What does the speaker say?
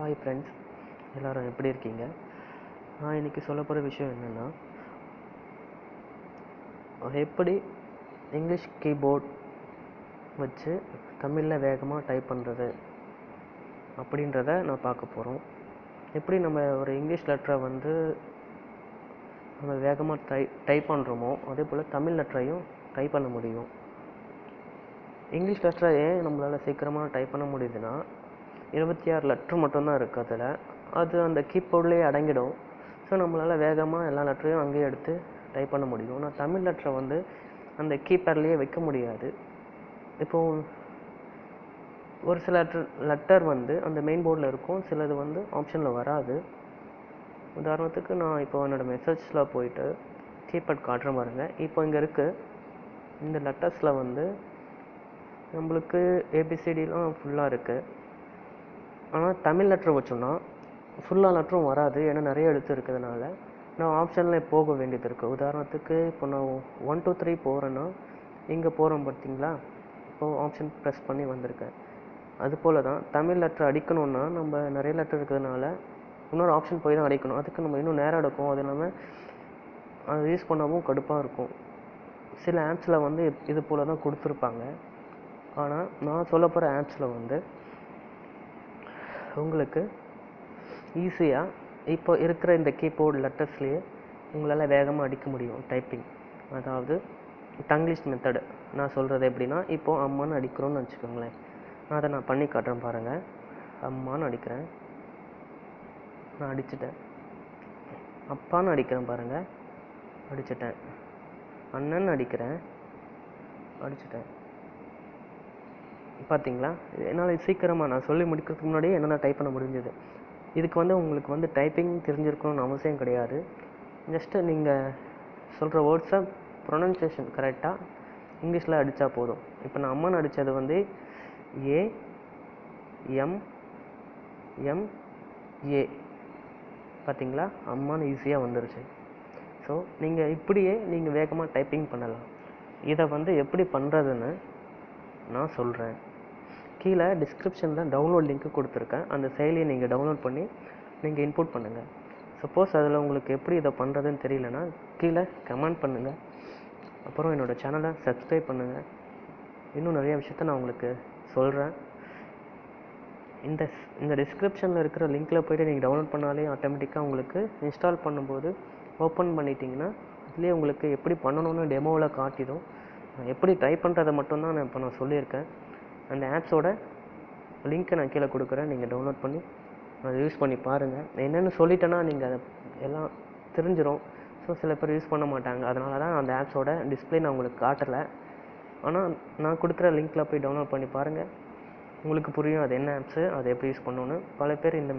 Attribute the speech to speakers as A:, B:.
A: Hi friends எல்லோரும் எப்படி இருக்கீங்க? நான் இன்றைக்கி சொல்ல போகிற விஷயம் என்னென்னா எப்படி இங்கிலீஷ் கீபோர்ட் வச்சு தமிழில் வேகமாக டைப் பண்ணுறது அப்படின்றத நான் பார்க்க போகிறோம் எப்படி நம்ம ஒரு இங்கிலீஷ் லெட்டரை வந்து நம்ம வேகமாக டை டைப் பண்ணுறோமோ அதே போல் தமிழ் லெட்டரையும் டைப் பண்ண முடியும். இங்கிலீஷ் லெட்டரை ஏன் நம்மளால் சீக்கிரமாக டைப் பண்ண முடியுதுன்னா இருபத்தி ஆறு லெட்ரு மட்டும்தான் இருக்குது அதில். அது அந்த கீபோர்ட்லேயே அடங்கிடும். ஸோ நம்மளால் வேகமாக எல்லா லெட்டரையும் அங்கேயே எடுத்து டைப் பண்ண முடியும். ஆனால் தமிழ் லெட்டரை வந்து அந்த கீபேட்லேயே வைக்க முடியாது. இப்போது ஒரு சில லெட்டர் லெட்டர் வந்து அந்த மெயின் போர்டில் இருக்கும். சிலது வந்து ஆப்ஷனில் வராது. உதாரணத்துக்கு நான் இப்போ என்னோடய மெசேஜில் போயிட்டு கீபேட் காட்டுறேன் பாருங்கள் இப்போ இங்கே இருக்குது இந்த லெட்டர்ஸில் வந்து நம்மளுக்கு ஏபிசிடிலாம் ஃபுல்லாக இருக்குது ஆனால் தமிழ் லெட்டர் வச்சோன்னா ஃபுல்லாக லெட்டரும் வராது. ஏன்னா நிறைய எழுத்து இருக்கிறதுனால. நான் ஆப்ஷனில் போக வேண்டியது இருக்குது உதாரணத்துக்கு இப்போ நான் ஒன் டூ த்ரீ போகிறேன்னா இங்கே போகிறோம் பார்த்தீங்களா இப்போது ஆப்ஷன் ப்ரெஸ் பண்ணி வந்திருக்கேன். அது போல் தான் தமிழ் லெட்டர் அடிக்கணும்னா நம்ம நிறைய லெட்டர் இருக்கிறதுனால இன்னொரு ஆப்ஷன் போய் தான் அடிக்கணும். அதுக்கு நம்ம இன்னும் நேரம் எடுக்கும். அது இல்லாமல் அதை யூஸ் பண்ணவும் கடுப்பாக இருக்கும். சில ஆப்ஸில் வந்து இது போல் தான் கொடுத்துருப்பாங்க. ஆனால் நான் சொல்ல போகிற ஆப்ஸில் வந்து உங்களுக்கு ஈஸியாக இப்போ இருக்கிற இந்த கீபோர்டு லெட்டர்ஸ்லேயே உங்களால் வேகமாக அடிக்க முடியும் டைப்பிங் அதாவது தங்கிலீஷ் மெத்தடு நான் சொல்கிறது எப்படின்னா இப்போது அம்மான்னு அடிக்கிறோன்னு வச்சுக்கோங்களேன். நான் அதை நான் பண்ணி காட்டுறேன் பாருங்கள் அம்மான்னு அடிக்கிறேன். நான் அடிச்சிட்டேன். அப்பான்னு அடிக்கிறேன் பாருங்கள் அடிச்சிட்டேன். அண்ணன் அடிக்கிறேன். அடிச்சிட்டேன். பார்த்தீங்களா? என்னால் சீக்கிரமாக நான் சொல்லி முடிக்கிறதுக்கு முன்னாடியே என்னால் டைப் பண்ண முடிஞ்சது. இதுக்கு வந்து உங்களுக்கு வந்து டைப்பிங் தெரிஞ்சிருக்கணும்னு அவசியம் கிடையாது. ஜஸ்ட்டு நீங்கள் சொல்கிற வேர்ட்ஸை ப்ரொனன்சியேஷன் கரெக்டாக இங்கிலீஷில் அடித்தா போதும். இப்போ நான் அம்மன் அடித்தது வந்து ஏ எம் எம் ஏ பார்த்தீங்களா? அம்மான்னு ஈஸியாக வந்துருச்சு. ஸோ நீங்கள் இப்படியே நீங்கள் வேகமாக டைப்பிங் பண்ணலாம். இதை வந்து எப்படி பண்ணுறதுன்னு நான் சொல்கிறேன் கீழே டிஸ்கிரிப்ஷனில் டவுன்லோட் லிங்க்கு கொடுத்துருக்கேன். அந்த செயலியை நீங்கள் டவுன்லோட் பண்ணி நீங்கள் இன்புட் பண்ணுங்கள் சப்போஸ் அதில் உங்களுக்கு எப்படி இதை பண்ணுறதுன்னு தெரியலனா கீழே கமெண்ட் பண்ணுங்கள் அப்புறம் என்னோடய சேனலை சப்ஸ்கிரைப் பண்ணுங்கள் இன்னும் நிறைய விஷயத்த நான் உங்களுக்கு சொல்கிறேன் இந்த இந்த டிஸ்கிரிப்ஷனில் இருக்கிற லிங்க்கில் போய்ட்டு நீங்கள் டவுன்லோட் பண்ணாலே ஆட்டோமேட்டிக்காக உங்களுக்கு இன்ஸ்டால் பண்ணும்போது ஓப்பன் பண்ணிட்டீங்கன்னா அதுலேயே உங்களுக்கு எப்படி பண்ணணும்னு டெமோவில் காட்டிடும். எப்படி டைப் பண்ணுறதை மட்டும்தான் நான் இப்போ நான் சொல்லியிருக்கேன். அந்த ஆப்ஸோட லிங்க்கை நான் கீழே கொடுக்குறேன். நீங்கள் டவுன்லோட் பண்ணி அதை யூஸ் பண்ணி பாருங்கள் என்னென்னு சொல்லிட்டேன்னா நீங்கள் அதை எல்லாம் தெரிஞ்சிடும் ஸோ சில பேர் யூஸ் பண்ண மாட்டாங்க. அதனால தான் அந்த ஆப்ஸோட டிஸ்பிளே நான் உங்களுக்கு காட்டலை. ஆனால் நான் கொடுக்குற லிங்க்கில் போய் டவுன்லோட் பண்ணி பாருங்கள் உங்களுக்கு புரியும் அது என்ன ஆப்ஸு அதை எப்படி யூஸ் பண்ணணுன்னு பல பேர் இந்த